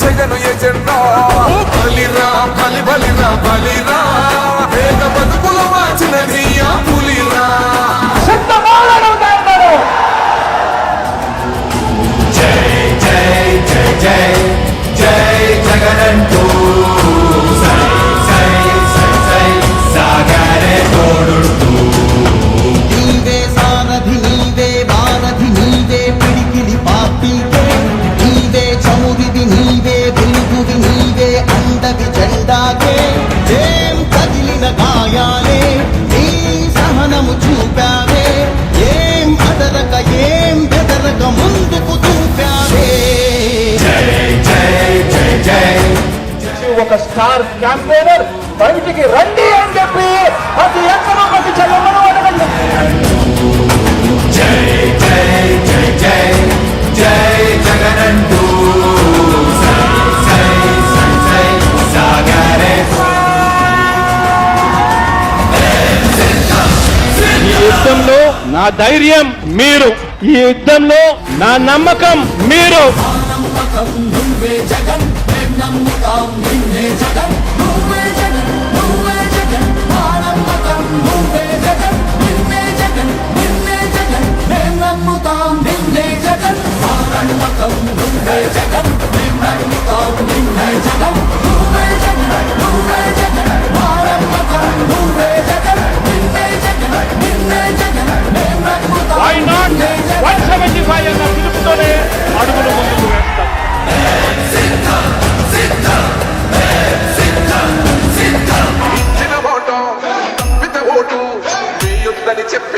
Jagan agenda ఓ బలిరా బలి బలిరా బలిరా. పేద బతుకుల అండవి జెండాకే ఏం తగిలిన గాయాలే నీ సహనము చూపావే. ఏం అదరక ఏం బెదరక ముందుకు చూపావే. ఒక స్టార్ క్యాంపెయినర్ బయటికి రండి అని చెప్పి అది నా ధైర్యం మీరు. ఈ యుద్ధంలో నా నమ్మకం మీరు. నువ్వే జగన్. ఇచ్చిన చెప్పి